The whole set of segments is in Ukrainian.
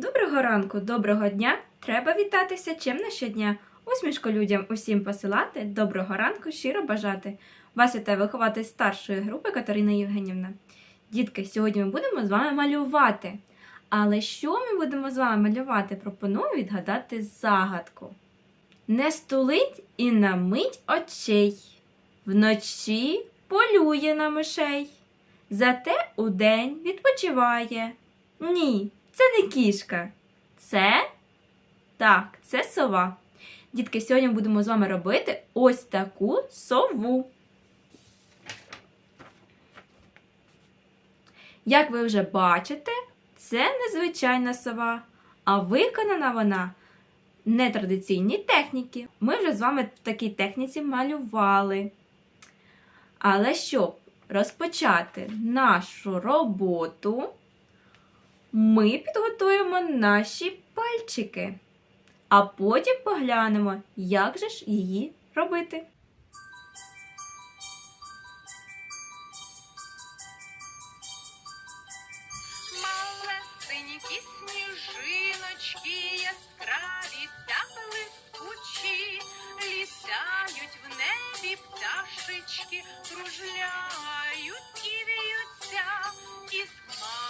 Доброго ранку, доброго дня! Треба вітатися чимно щодня. Усмішку людям усім посилати, доброго ранку, щиро бажати. Вас вітає виховати старшої групи Катерина Євгенівна. Дітки, сьогодні ми будемо з вами малювати. Але що ми будемо з вами малювати? Пропоную відгадати загадку. Не стулить і на мить очей. Вночі полює на мишей. Зате удень відпочиває. Ні, це не кішка. Це так, це сова. Дітки, сьогодні будемо з вами робити ось таку сову. Як ви вже бачите, це незвичайна сова, а виконана вона нетрадиційній техніці. Ми вже з вами в такій техніці малювали. Але щоб розпочати нашу роботу, ми підготуємо наші пальчики, а потім поглянемо, як же ж її робити. Пташечки, кружляють і віються, із хмароньки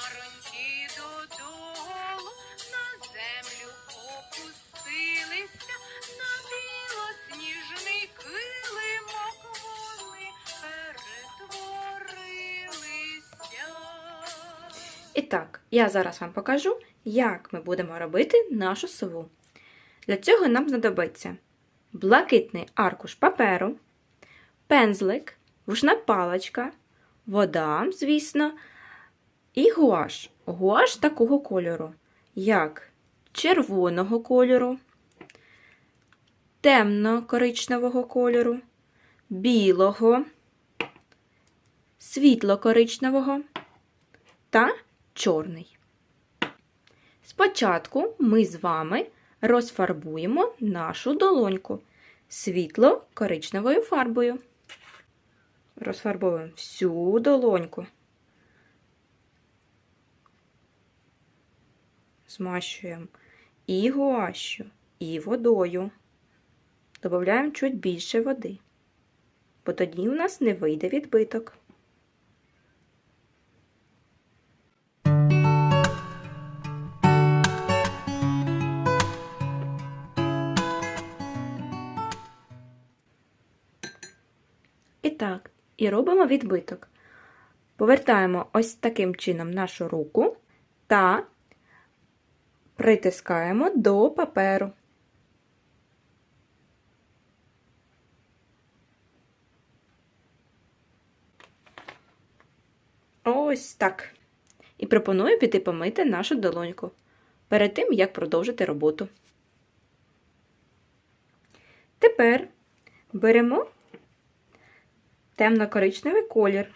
І так, я зараз вам покажу, як ми будемо робити нашу сову. Для цього нам знадобиться блакитний аркуш паперу, пензлик, вушна паличка, вода, звісно, і гуаш. Гуаш такого кольору, як червоного кольору, темно-коричневого кольору, білого, світло-коричневого та чорний. Спочатку ми з вами розфарбуємо нашу долоньку світло-коричневою фарбою. Розфарбовуємо всю долоньку. Змащуємо і гуашю, і водою. Додаємо чуть більше води, бо тоді у нас не вийде відбиток. І так, і робимо відбиток. Повертаємо ось таким чином нашу руку та притискаємо до паперу. Ось так. І пропоную піти помити нашу долоньку перед тим, як продовжити роботу. Тепер беремо темно-коричневий колір,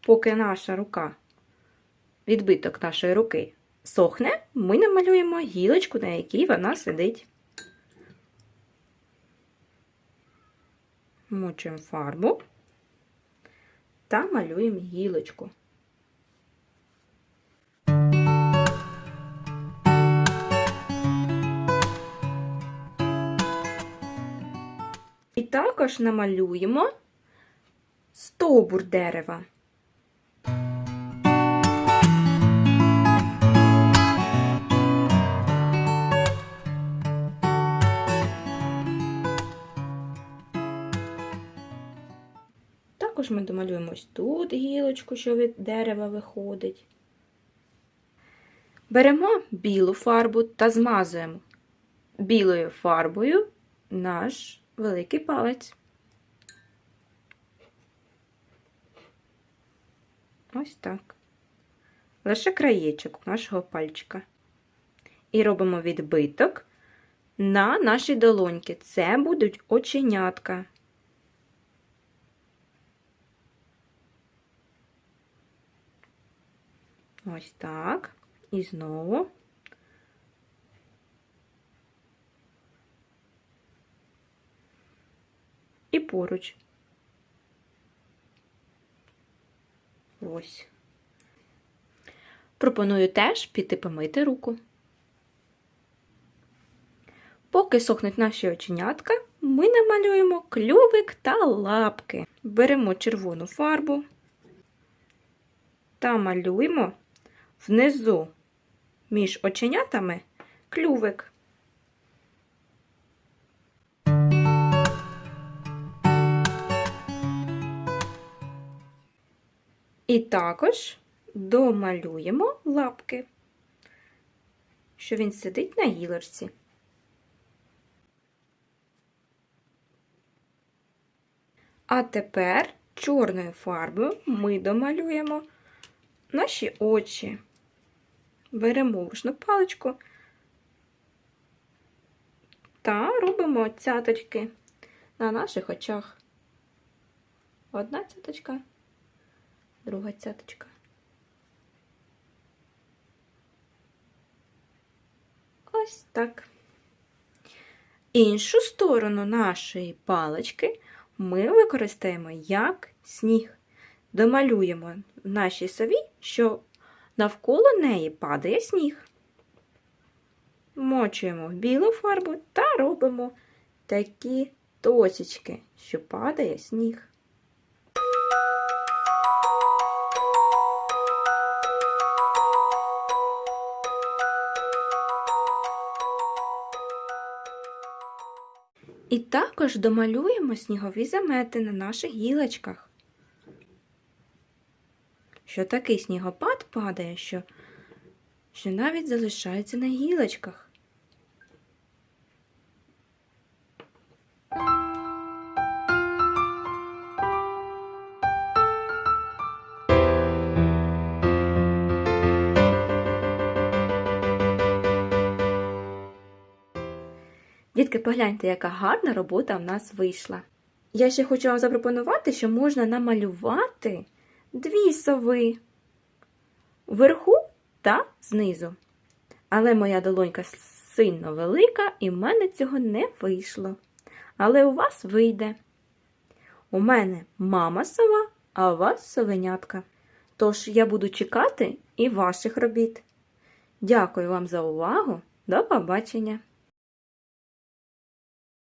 поки наша рука, відбиток нашої руки сохне, ми намалюємо гілочку, на якій вона сидить. Мочуємо фарбу та малюємо гілочку. І також намалюємо стовбур дерева. Також ми домалюємо ось тут гілочку, що від дерева виходить. Беремо білу фарбу та змазуємо білою фарбою наш великий палець. Ось так. Лише краєчок нашого пальчика. І робимо відбиток на наші долоньки. Це будуть оченятка. Ось так. І знову. І поруч. Ось. Пропоную теж піти помити руку. Поки сохнуть наші оченятка, ми намалюємо клювик та лапки. Беремо червону фарбу та малюємо внизу між оченятами клювик. І також домалюємо лапки, що він сидить на гілочці. А тепер чорною фарбою ми домалюємо наші очі. Беремо вушну паличку та робимо цяточки на наших очах. Одна цяточка, друга цяточка. Ось так. Іншу сторону нашої палички ми використаємо як сніг. Домалюємо в нашій сові, що навколо неї падає сніг. Мочуємо в білу фарбу та робимо такі точечки, що падає сніг. І також домалюємо снігові замети на наших гілочках. Що такий снігопад падає, що, що навіть залишається на гілочках. Дітки, погляньте, яка гарна робота в нас вийшла. Я ще хочу вам запропонувати, що можна намалювати дві сови вверху та знизу. Але моя долонька сильно велика, і в мене цього не вийшло. Але у вас вийде. У мене мама сова, а у вас совенятка. Тож я буду чекати і ваших робіт. Дякую вам за увагу. До побачення!